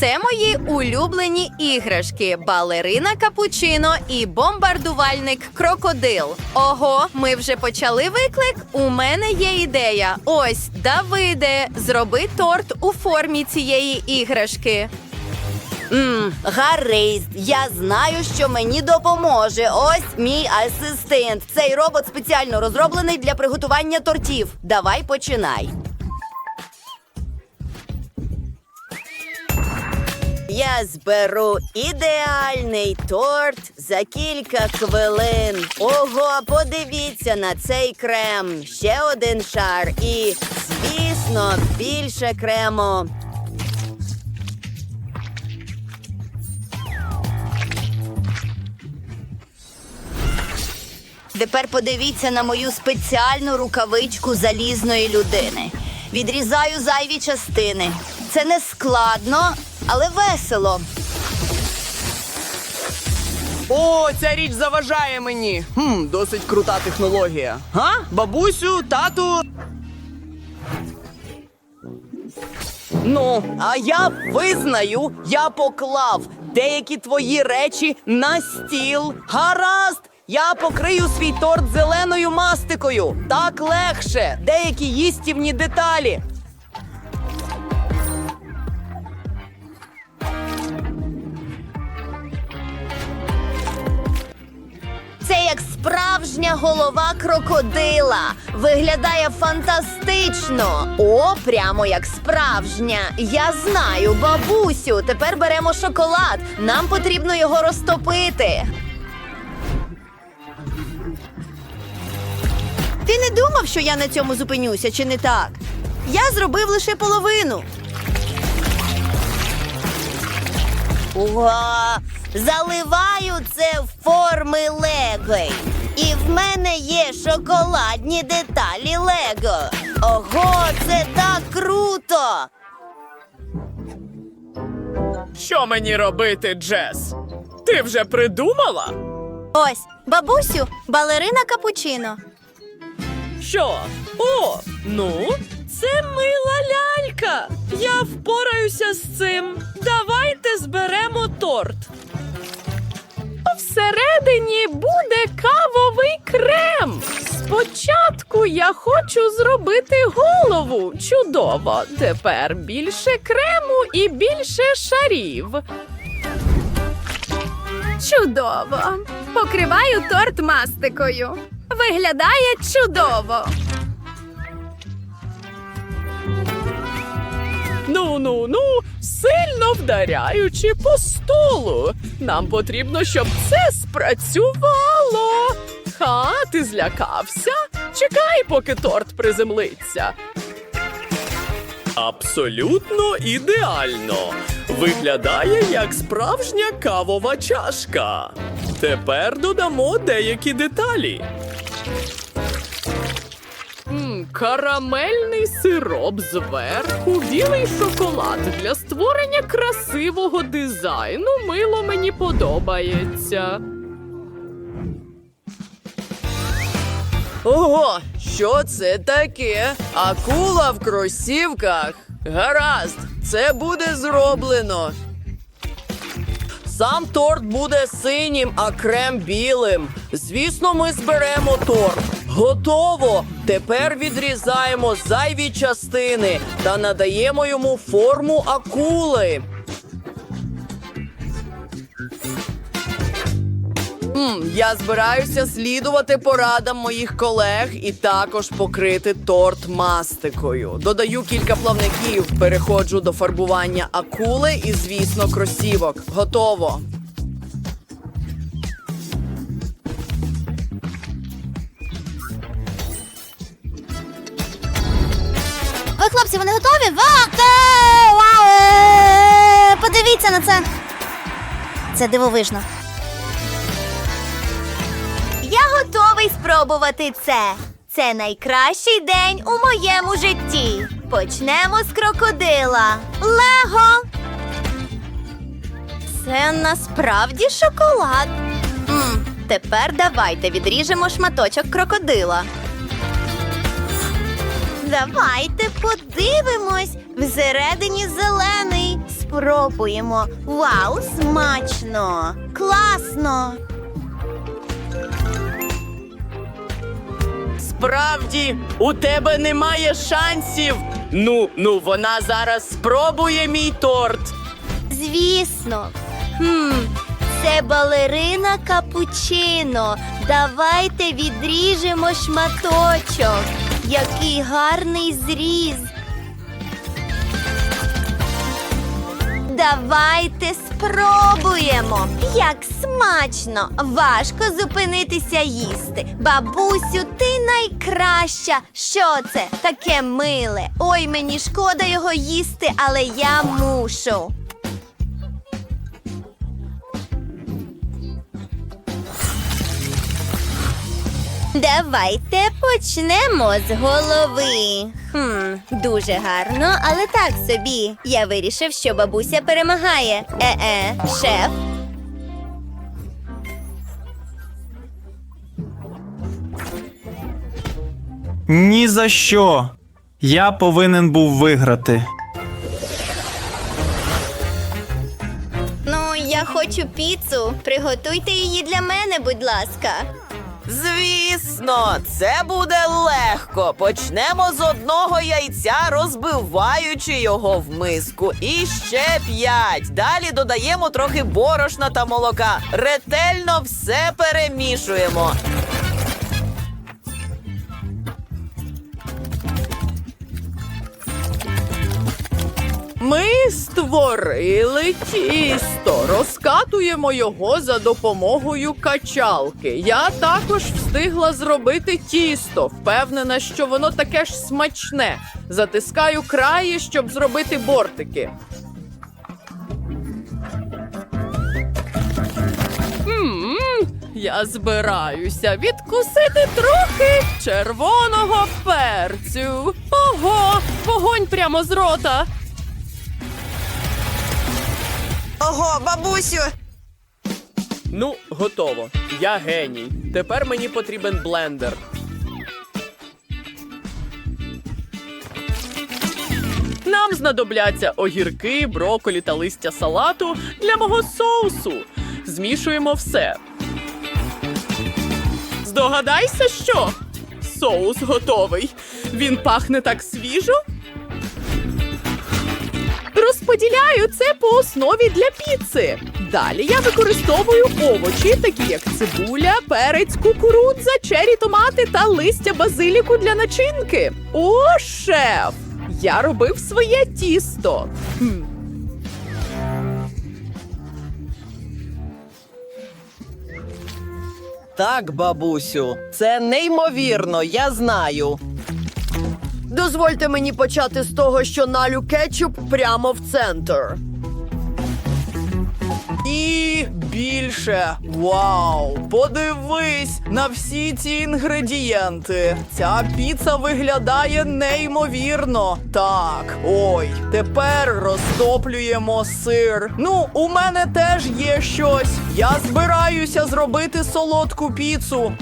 Це мої улюблені іграшки: балерина капучино і бомбардувальник крокодил. Ого, ми вже почали виклик. У мене є ідея. Ось, Давиде, зроби торт у формі цієї іграшки. Мм, гаризд, я знаю, що мені допоможе. Ось мій асистент. Цей робот спеціально розроблений для приготування тортів. Давай починай. Я зберу ідеальний торт за кілька хвилин. Ого, подивіться на цей крем. Ще один шар і, звісно, більше крему. Тепер подивіться на мою спеціальну рукавичку залізної людини. Відрізаю зайві частини. Це не складно, але весело. О, ця річ заважає мені. Хм, досить крута технологія. Га? Бабусю, тату. Ну, а я визнаю, я поклав деякі твої речі на стіл. Гаразд! Я покрию свій торт зеленою мастикою. Так легше. Деякі їстівні деталі. Як справжня голова крокодила. Виглядає фантастично. О, прямо як справжня. Я знаю, бабусю. Тепер беремо шоколад. Нам потрібно його розтопити. Ти не думав, що я на цьому зупинюся, чи не так? Я зробив лише половину. Ого! Заливаю це в форми Лего. І в мене є шоколадні деталі Лего. Ого, це так круто! Що мені робити, Джес? Ти вже придумала? Ось, бабусю, балерина капучино. Що? О, ну, це мила лялька. Я впораюся з цим. Давайте зберемо торт. Всередині буде кавовий крем. Спочатку я хочу зробити голову. Чудово. Тепер більше крему і більше шарів. Чудово! Покриваю торт мастикою. Виглядає чудово. Ну ну ну, сильно вдаряючи по столу. Нам потрібно, щоб це спрацювало. Ха, ти злякався? Чекай, поки торт приземлиться. Абсолютно ідеально. Виглядає як справжня кавова чашка. Тепер додамо деякі деталі. Карамельний сироп зверху, білий шоколад для створення красивого дизайну. Мило мені подобається. Ого, що це таке? Акула в кросівках. Гаразд, це буде зроблено. Сам торт буде синім, а крем білим. Звісно, ми зберемо торт. Готово! Тепер відрізаємо зайві частини та надаємо йому форму акули. М, я збираюся слідувати порадам моїх колег і також покрити торт мастикою. Додаю кілька плавників, переходжу до фарбування акули і, звісно, кросівок. Готово. Хлопці, вони готові? Вау! Вау! Е, Подивіться на це. Це дивовижно. Я готовий спробувати це. Це найкращий день у моєму житті. Почнемо з крокодила. Лего. Це насправді шоколад. м тепер давайте відріжемо шматочок крокодила. Давайте подивимось. Всередині зелений. Спробуємо. Вау, смачно! Класно! Справді, у тебе немає шансів. Ну, ну, вона зараз спробує мій торт. Звісно. Хм, це балерина капучино. Давайте відріжемо шматочок. Який гарний зріз. Давайте спробуємо. Як смачно! Важко зупинитися їсти. Бабусю, ти найкраща. Що це? Таке миле. Ой, мені шкода його їсти, але я мушу. Давайте почнемо з голови. Хм, дуже гарно, але так собі. Я вирішив, що бабуся перемагає. Е-е, шеф. Ні за що. Я повинен був виграти. Ну, я хочу піцу. Приготуйте її для мене, будь ласка. Звісно, це буде легко. Почнемо з одного яйця, розбиваючи його в миску. І ще п'ять. Далі додаємо трохи борошна та молока. Ретельно все перемішуємо. Ми створили тісто. Розкатуємо його за допомогою качалки. Я також встигла зробити тісто. Впевнена, що воно таке ж смачне. Затискаю краї, щоб зробити бортики. Я збираюся відкусити трохи червоного перцю. Ого, вогонь прямо з рота. Ого, бабусю! Ну, готово. Я геній. Тепер мені потрібен блендер. Нам знадобляться огірки, броколі та листя салату для мого соусу. Змішуємо все. Здогадайся, що? Соус готовий. Він пахне так свіжо. Розподіляю це по основі для піци. Далі я використовую овочі, такі як цибуля, перець, кукурудза, чері, томати та листя базиліку для начинки. О, шеф! Я робив своє тісто. Хм. Так, бабусю, це неймовірно, я знаю. Дозвольте мені почати з того, що налю кетчуп прямо в центр. І більше. Вау! Подивись на всі ці інгредієнти. Ця піца виглядає неймовірно. Так, ой, тепер розтоплюємо сир. Ну, у мене теж є щось. Я збираюся зробити солодку піцу.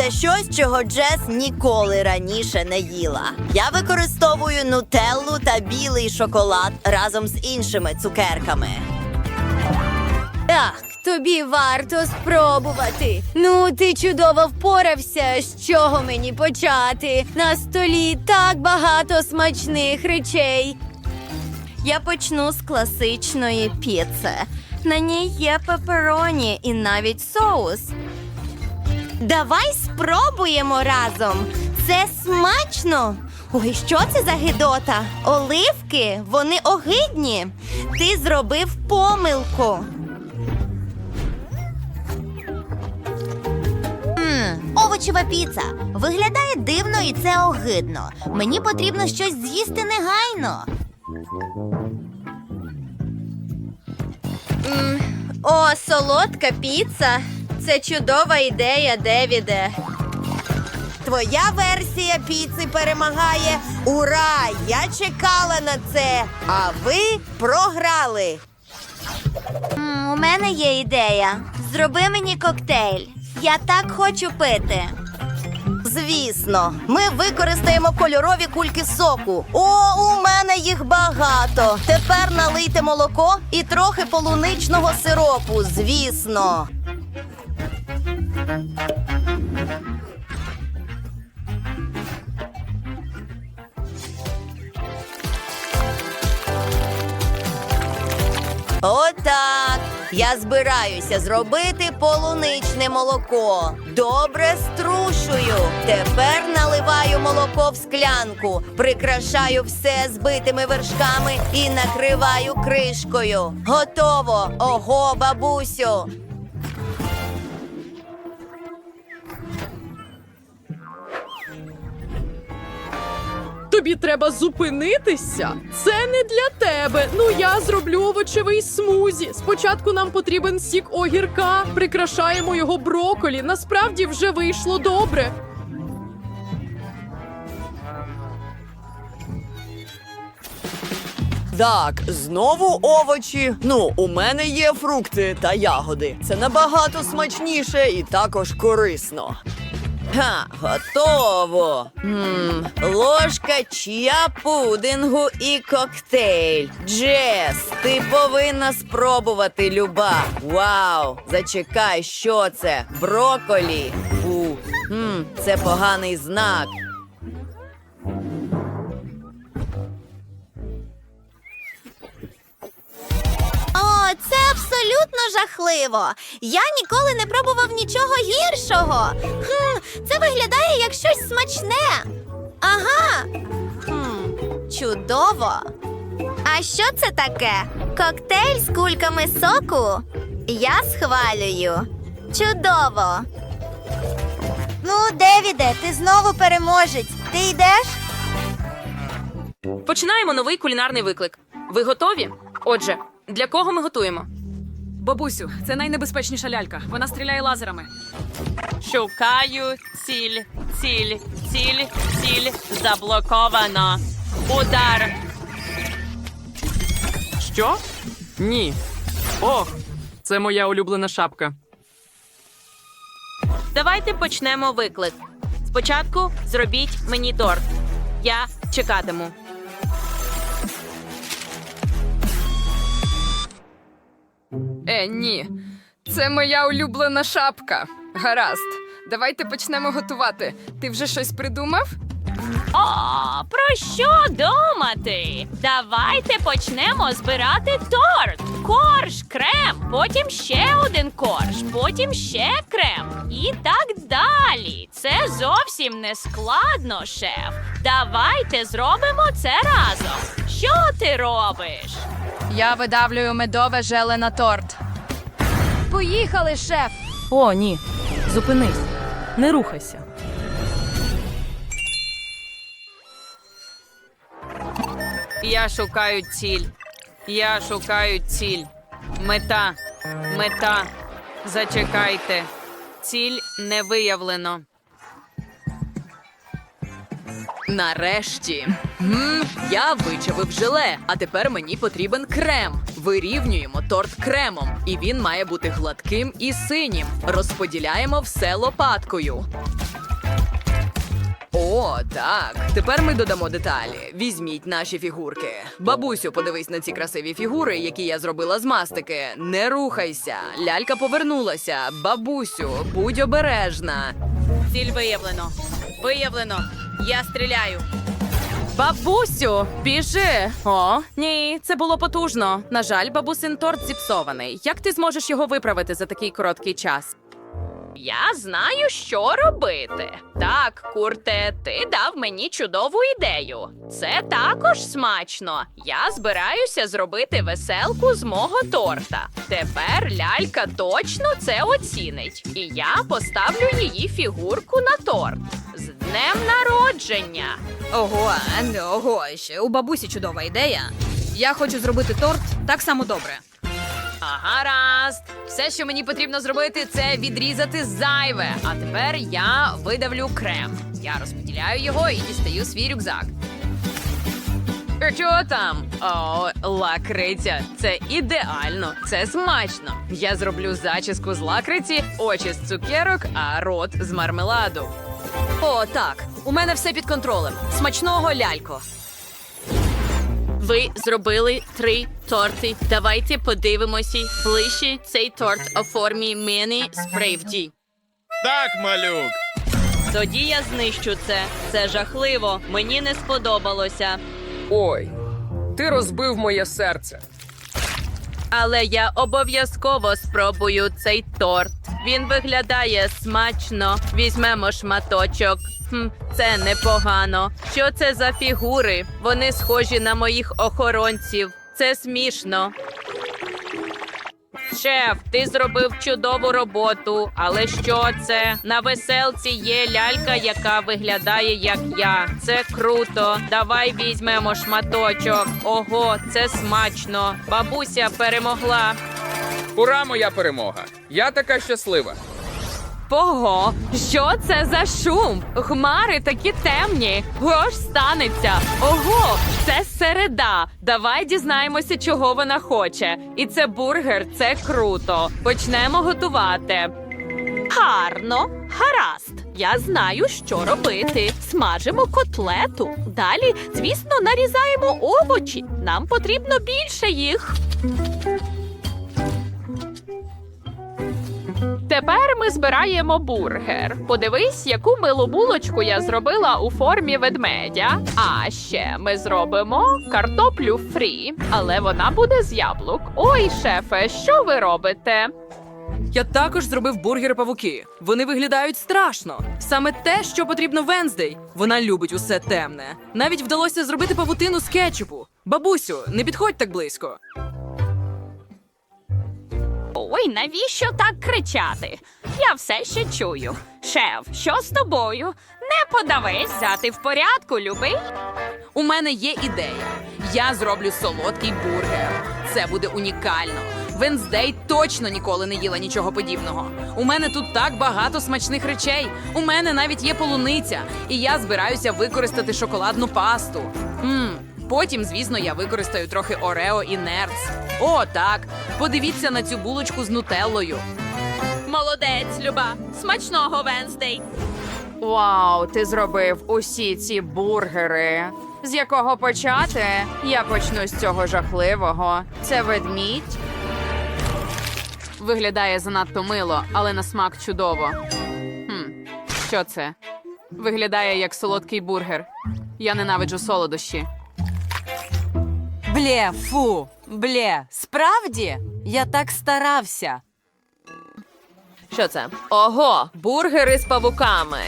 Це щось, чого Джес ніколи раніше не їла. Я використовую нутеллу та білий шоколад разом з іншими цукерками. Так, тобі варто спробувати. Ну, ти чудово впорався. З чого мені почати? На столі так багато смачних речей. Я почну з класичної піци. На ній є пепероні і навіть соус. Давай спробуємо разом. Це смачно. Ой, що це за гидота? Оливки, вони огидні. Ти зробив помилку. Овочева піца. Виглядає дивно і це огидно. Мені потрібно щось з'їсти негайно. О, солодка піца. Це чудова ідея, Девіде. Твоя версія піци перемагає. Ура! Я чекала на це. А ви програли. М, у мене є ідея. Зроби мені коктейль. Я так хочу пити. Звісно, ми використаємо кольорові кульки соку. О, у мене їх багато. Тепер налийте молоко і трохи полуничного сиропу. Звісно. Отак. Я збираюся зробити полуничне молоко. Добре струшую. Тепер наливаю молоко в склянку, прикрашаю все збитими вершками і накриваю кришкою. Готово! Ого, бабусю! Тобі треба зупинитися. Це не для тебе. Ну я зроблю овочевий смузі. Спочатку нам потрібен сік огірка. Прикрашаємо його броколі. Насправді вже вийшло добре. Так, знову овочі. Ну, у мене є фрукти та ягоди. Це набагато смачніше і також корисно. Ха, готово. М, ложка чия пудингу і коктейль. Джес, ти повинна спробувати люба. Вау! Зачекай, що це? Броколі. Фу. М, це поганий знак. Це абсолютно жахливо. Я ніколи не пробував нічого гіршого. Хм, це виглядає як щось смачне. Ага. Хм, чудово. А що це таке? Коктейль з кульками соку? Я схвалюю. Чудово. Ну, Девіде, ти знову переможець. Ти йдеш? Починаємо новий кулінарний виклик. Ви готові? Отже, для кого ми готуємо? Бабусю, це найнебезпечніша лялька. Вона стріляє лазерами. Шукаю ціль, ціль, ціль, ціль заблоковано. Удар. Що? Ні. Ох, це моя улюблена шапка. Давайте почнемо виклик. Спочатку зробіть мені торт. Я чекатиму. Е, ні. Це моя улюблена шапка. Гаразд. Давайте почнемо готувати. Ти вже щось придумав? О, про що думати? Давайте почнемо збирати торт. Корж, крем, потім ще один корж, потім ще крем. І так далі. Це зовсім не складно, шеф. Давайте зробимо це разом. Що ти робиш? Я видавлюю медове желе на торт. Поїхали, шеф. О, ні. Зупинись. Не рухайся. Я шукаю ціль. Я шукаю ціль. Мета. Мета. Зачекайте. Ціль не виявлено. Нарешті. М, я вичавив желе, а тепер мені потрібен крем. Вирівнюємо торт кремом, і він має бути гладким і синім. Розподіляємо все лопаткою. О, так. Тепер ми додамо деталі. Візьміть наші фігурки. Бабусю, подивись на ці красиві фігури, які я зробила з мастики. Не рухайся. Лялька повернулася. Бабусю, будь обережна. Ціль виявлено. Виявлено. Я стріляю. Бабусю, біжи. О, ні, це було потужно. На жаль, бабусин торт зіпсований. Як ти зможеш його виправити за такий короткий час? Я знаю, що робити. Так, курте, ти дав мені чудову ідею. Це також смачно. Я збираюся зробити веселку з мого торта. Тепер лялька точно це оцінить. І я поставлю її фігурку на торт. Днем народження! Ого, е, ого, ще у бабусі чудова ідея. Я хочу зробити торт так само добре. Гаразд. Все, що мені потрібно зробити, це відрізати зайве. А тепер я видавлю крем. Я розподіляю його і дістаю свій рюкзак. Що там? О, лакриця. Це ідеально, це смачно. Я зроблю зачіску з лакриці, очі з цукерок, а рот з мармеладу. О, так. У мене все під контролем. Смачного лялько. Ви зробили три торти. Давайте подивимося ближче цей торт у формі міні справді. Так, малюк. Тоді я знищу це. Це жахливо. Мені не сподобалося. Ой, ти розбив моє серце. Але я обов'язково спробую цей торт. Він виглядає смачно. Візьмемо шматочок. Хм, це непогано. Що це за фігури? Вони схожі на моїх охоронців. Це смішно. Шеф, ти зробив чудову роботу. Але що це? На веселці є лялька, яка виглядає як я. Це круто. Давай візьмемо шматочок. Ого, це смачно. Бабуся перемогла. Ура, моя перемога! Я така щаслива. Ого, що це за шум? Хмари такі темні. Ж станеться? Ого, це середа. Давай дізнаємося, чого вона хоче. І це бургер, це круто. Почнемо готувати. Гарно, гаразд. Я знаю, що робити. Смажимо котлету. Далі, звісно, нарізаємо овочі. Нам потрібно більше їх. Тепер ми збираємо бургер. Подивись, яку милу булочку я зробила у формі ведмедя. А ще ми зробимо картоплю фрі, але вона буде з яблук. Ой, шефе, що ви робите? Я також зробив бургери павуки. Вони виглядають страшно. Саме те, що потрібно Венздей. Вона любить усе темне. Навіть вдалося зробити павутину з кетчупу. Бабусю, не підходь так близько. Ой, навіщо так кричати? Я все ще чую. Шеф, що з тобою? Не подавись, взяти в порядку, любий. У мене є ідея. Я зроблю солодкий бургер. Це буде унікально. Венздей точно ніколи не їла нічого подібного. У мене тут так багато смачних речей. У мене навіть є полуниця, і я збираюся використати шоколадну пасту. Мм, потім, звісно, я використаю трохи Орео і Нерц. О, так. Подивіться на цю булочку з нутеллою. Молодець, Люба. Смачного Венздей. Вау, ти зробив усі ці бургери. З якого почати? Я почну з цього жахливого. Це ведмідь. Виглядає занадто мило, але на смак чудово. Хм, що це? Виглядає як солодкий бургер. Я ненавиджу солодощі. Блє, фу, блє. Справді? Я так старався. Що це? Ого, бургери з павуками.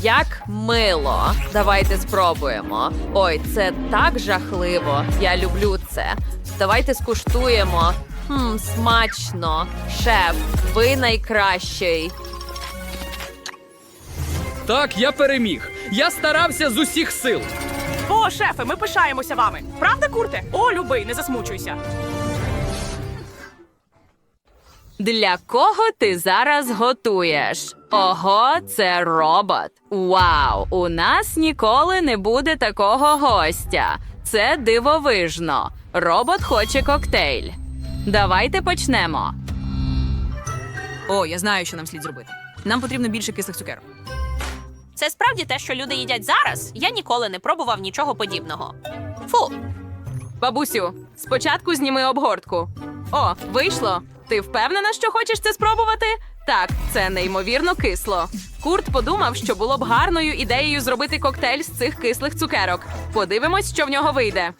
Як мило. Давайте спробуємо. Ой, це так жахливо. Я люблю це. Давайте скуштуємо. Хм, смачно. Шеф, ви найкращий. Так, я переміг. Я старався з усіх сил. О, шефе, ми пишаємося вами. Правда, курте? О, любий, не засмучуйся. Для кого ти зараз готуєш? Ого, це робот. Вау! У нас ніколи не буде такого гостя. Це дивовижно. Робот хоче коктейль. Давайте почнемо. О, я знаю, що нам слід зробити. Нам потрібно більше кислих цукерок. Це справді те, що люди їдять зараз. Я ніколи не пробував нічого подібного. Фу, Бабусю, спочатку зніми обгортку. О, вийшло. Ти впевнена, що хочеш це спробувати? Так, це неймовірно кисло. Курт подумав, що було б гарною ідеєю зробити коктейль з цих кислих цукерок. Подивимось, що в нього вийде.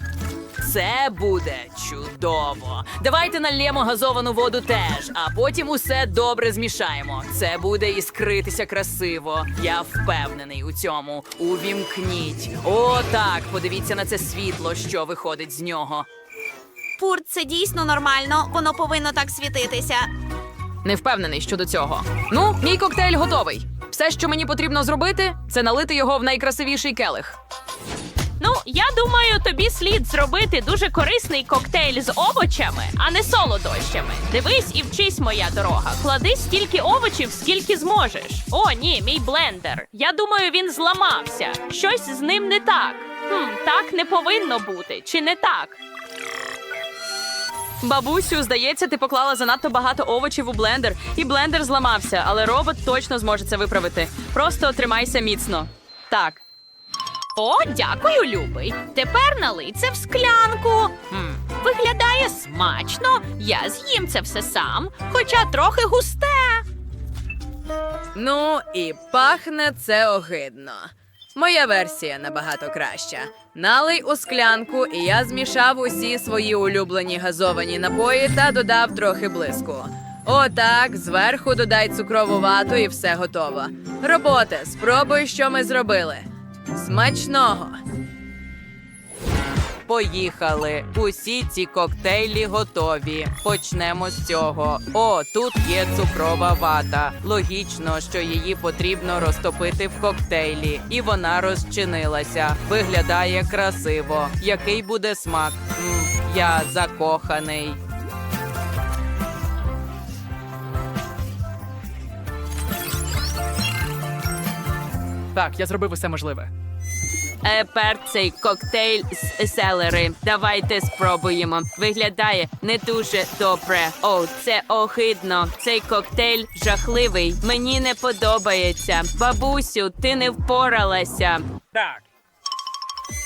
Це буде чудово. Давайте нальємо газовану воду теж, а потім усе добре змішаємо. Це буде іскритися красиво. Я впевнений у цьому. Увімкніть. О, так, подивіться на це світло, що виходить з нього. пурт, це дійсно нормально. Воно повинно так світитися. Не впевнений щодо цього. Ну, мій коктейль готовий. Все, що мені потрібно зробити, це налити його в найкрасивіший келих. Ну, я думаю, тобі слід зробити дуже корисний коктейль з овочами, а не солодощами. Дивись і вчись, моя дорога. Клади стільки овочів, скільки зможеш. О, ні, мій блендер. Я думаю, він зламався. Щось з ним не так. Хм, так не повинно бути, чи не так? Бабусю, здається, ти поклала занадто багато овочів у блендер, і блендер зламався, але робот точно зможе це виправити. Просто тримайся міцно. Так. О, дякую, любий. Тепер налий це в склянку. М, виглядає смачно. Я з'їм це все сам, хоча трохи густе. Ну і пахне це огидно. Моя версія набагато краща. Налий у склянку, і я змішав усі свої улюблені газовані напої та додав трохи блиску. Отак, зверху додай цукрову вату і все готово. Робота, спробуй, що ми зробили. Смачного! Поїхали. Усі ці коктейлі готові. Почнемо з цього. О, тут є цукрова вата. Логічно, що її потрібно розтопити в коктейлі, і вона розчинилася. Виглядає красиво. Який буде смак? М, я закоханий. Так, я зробив усе можливе. Тепер цей коктейль з селери. Давайте спробуємо. Виглядає не дуже добре. О, це огидно. Цей коктейль жахливий. Мені не подобається. Бабусю, ти не впоралася. Так.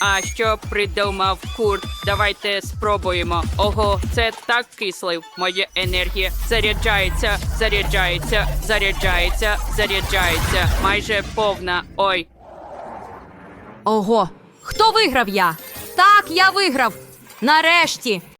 А що придумав курт? Давайте спробуємо. Ого, це так кислий. Моя енергія заряджається, заряджається, заряджається, заряджається. Майже повна. Ой. Ого, хто виграв я? Так, я виграв. Нарешті.